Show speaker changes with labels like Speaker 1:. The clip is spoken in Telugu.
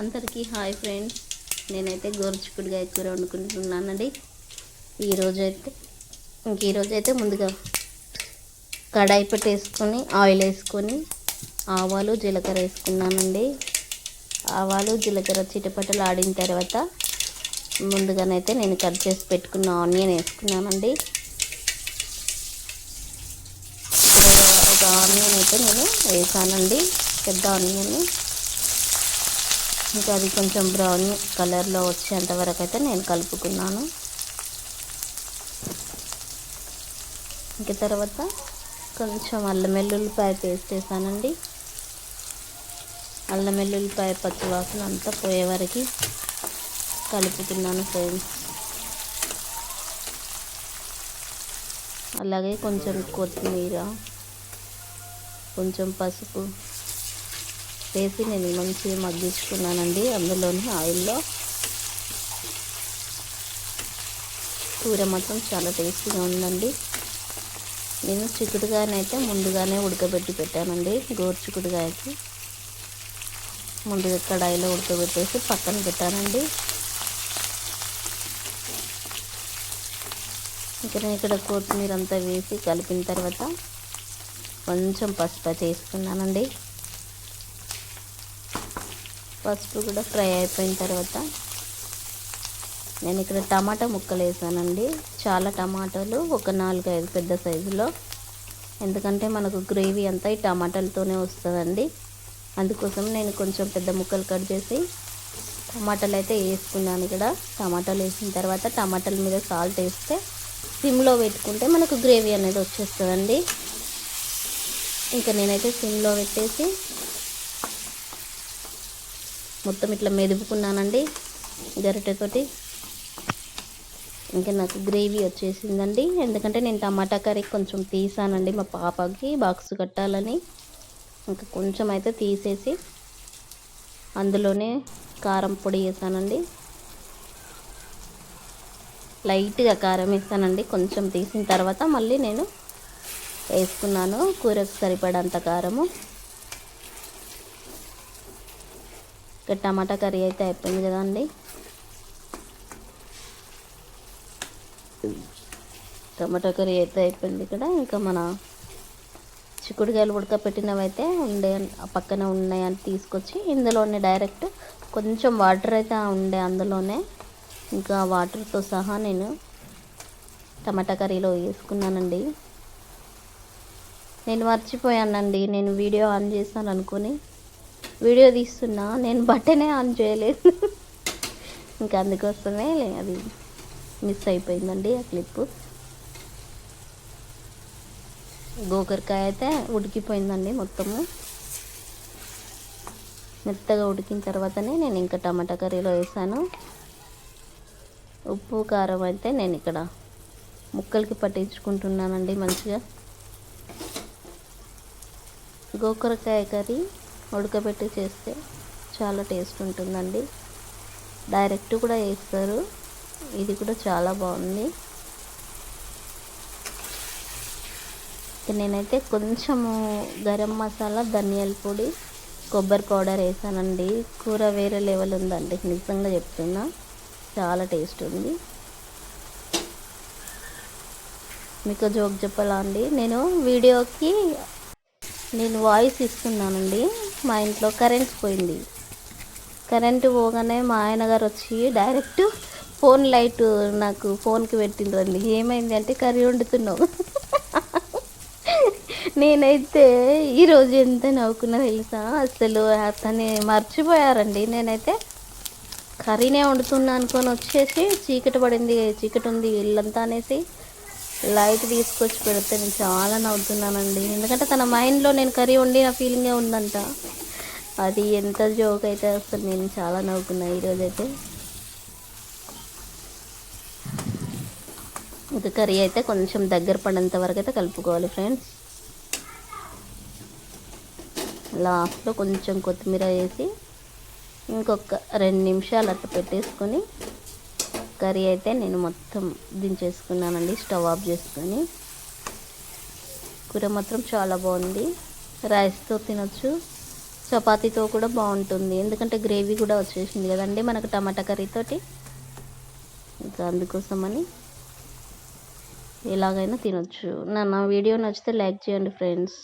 Speaker 1: అందరికీ హాయ్ ఫ్రెండ్స్. నేనైతే గోరుచిక్కుడుగాయ కూర వండుకుంటున్నానండి. ఈరోజు అయితే ఇంక ఈరోజు అయితే ముందుగా కడాయి పెట్టేసుకొని ఆయిల్ వేసుకొని ఆవాలు జీలకర్ర వేసుకున్నానండి. ఆవాలు జీలకర్ర చిటపటలు ఆడిన తర్వాత ముందుగానైతే నేను కట్ చేసి పెట్టుకున్న ఆనియన్ వేసుకున్నానండి. ఒక ఆనియన్ అయితే నేను వేసానండి. పెద్ద ఆనియన్. ఇంకా అది కొంచెం బ్రౌన్ కలర్లో వచ్చేంత వరకు అయితే నేను కలుపుకున్నాను. ఇంకా తర్వాత కొంచెం అల్లం వెల్లుల్లిపాయ పేస్ట్ వేసానండి. అల్లం వెల్లుల్లిపాయ పచ్చివాసన అంతా పోయే వరకు కలుపుకున్నాను ఫ్రెండ్స్. అలాగే కొంచెం కొత్తిమీర కొంచెం పసుపు వేసి నేను మంచిగా మగ్గించుకున్నానండి అందులోని ఆయిల్లో. కూర మాత్రం చాలా టేస్టీగా ఉందండి. నేను చిక్కుడుగాయనైతే ముందుగానే ఉడకబెట్టి పెట్టానండి గోరు చిక్కుడుగాయకి. ముందుగా కడాయిలో ఉడకబెట్టేసి పక్కన పెట్టానండి. ఇంకా నేను ఇక్కడ కొత్తిమీర అంతా వేసి కలిపిన తర్వాత కొంచెం పసుపు చేసుకున్నానండి పసుపు కూడా ఫ్రై అయిపోయిన తర్వాత నేను ఇక్కడ టమాటా ముక్కలు వేసానండి. చాలా టమాటాలు ఒక నాలుగు ఐదు పెద్ద సైజులో. ఎందుకంటే మనకు గ్రేవీ అంతా ఈ టమాటాలతోనే వస్తుందండి. అందుకోసం నేను కొంచెం పెద్ద ముక్కలు కట్ చేసి టమాటాలు అయితే వేసుకున్నాను ఇక్కడ. టమాటాలు వేసిన తర్వాత టమాటాల మీద సాల్ట్ వేస్తే సిమ్లో పెట్టుకుంటే మనకు గ్రేవీ అనేది వచ్చేస్తుందండి. ఇంకా నేనైతే సిమ్లో పెట్టేసి మొత్తం ఇట్లా మెదుపుకున్నానండి గరిటెతోటి. ఇంకా నాకు గ్రేవీ వచ్చేసిందండి. ఎందుకంటే నేను టమాటా కర్రీ కొంచెం తీసానండి మా పాపకి బాక్స్ కట్టాలని. ఇంకా కొంచెం అయితే తీసేసి అందులోనే కారం పొడి వేసానండి. లైట్గా కారం వేసానండి. కొంచెం తీసిన తర్వాత మళ్ళీ నేను వేసుకున్నాను కూరకు సరిపడంత కారము. ఇక టమాటా కర్రీ అయితే అయిపోయింది కదండి టమాటా కర్రీ అయితే అయిపోయింది ఇక్కడ. ఇంకా మన చిక్కుడుకాయలు ఉడకపెట్టినవి అయితే ఉండే పక్కన ఉన్నాయని తీసుకొచ్చి ఇందులోనే డైరెక్ట్ కొంచెం వాటర్ అయితే ఉండే అందులోనే. ఇంకా వాటర్తో సహా నేను టమాటా కర్రీలో వేసుకున్నానండి. నేను మర్చిపోయానండి. నేను వీడియో ఆన్ చేశాను అనుకుని. వీడియో తీస్తున్నా నేను బట్టనే ఆన్ చేయలేదు. ఇంకా అందుకోసమే అది మిస్ అయిపోయిందండి ఆ క్లిప్. గోకరకాయ అయితే ఉడికిపోయిందండి మొత్తము. మెత్తగా ఉడికిన తర్వాతనే నేను ఇంకా టమాటా కర్రీలో వేసాను. ఉప్పు కారం అయితే నేను ఇక్కడ ముక్కలకి పట్టించుకుంటున్నానండి మంచిగా. గోకరకాయ కర్రీ ఉడకబెట్టి చేస్తే చాలా టేస్ట్ ఉంటుందండి. డైరెక్ట్ కూడా వేస్తారు. ఇది కూడా చాలా బాగుంది. నేనైతే కొంచెము గరం మసాలా ధనియాల పొడి కొబ్బరి పౌడర్ వేసానండి. కూర వేరే లెవెల్ ఉందండి. నిజంగా చెప్తున్నా చాలా టేస్ట్ ఉంది. మీకు జోక్ చెప్పాలా అండి? నేను వీడియోకి నేను వాయిస్ ఇస్తున్నానండి. మా ఇంట్లో కరెంట్ పోయింది. కరెంటు పోగానే మా ఆయన గారు వచ్చి డైరెక్ట్ ఫోన్ లైట్ నాకు ఫోన్కి పెట్టిండ్రండి ఏమైంది అంటే కర్రీ వండుతున్నావు. నేనైతే ఈరోజు ఎంత నవ్వుకున్నా తెలుసా? అసలు అతన్ని మర్చిపోయారండి. నేనైతే కర్రీనే వండుతున్నా అనుకొని వచ్చేసి చీకటి పడింది చీకటి ఉంది ఇల్లంతా అనేసి. లైట్ తీసుకొచ్చి పెడితే నేను చాలా నవ్వుతున్నానండి. ఎందుకంటే తన మైండ్లో నేను కర్రీ వండిన ఫీలింగే ఉందంట. అది ఎంత జోక్ అయితే అసలు నేను చాలా నవ్వుకున్నా ఈరోజైతే ఇంకా కర్రీ అయితే కొంచెం దగ్గర పడేంత వరకు అయితే కలుపుకోవాలి ఫ్రెండ్స్. లాస్ట్లో కొంచెం కొత్తిమీర వేసి ఇంకొక రెండు నిమిషాలు అట్లా పెట్టేసుకొని కర్రీ అయితే నేను మొత్తం దించేసుకున్నానండి స్టవ్ ఆఫ్ చేసుకొని. కూర మాత్రం చాలా బాగుంది. రైస్తో తినొచ్చు చపాతీతో కూడా బాగుంటుంది. ఎందుకంటే గ్రేవీ కూడా వచ్చేసింది కదండి మనకు టమాటా కర్రీతోటి. ఇంకా అందుకోసమని ఎలాగైనా తినొచ్చు. నా నా వీడియో నచ్చితే లైక్ చేయండి ఫ్రెండ్స్.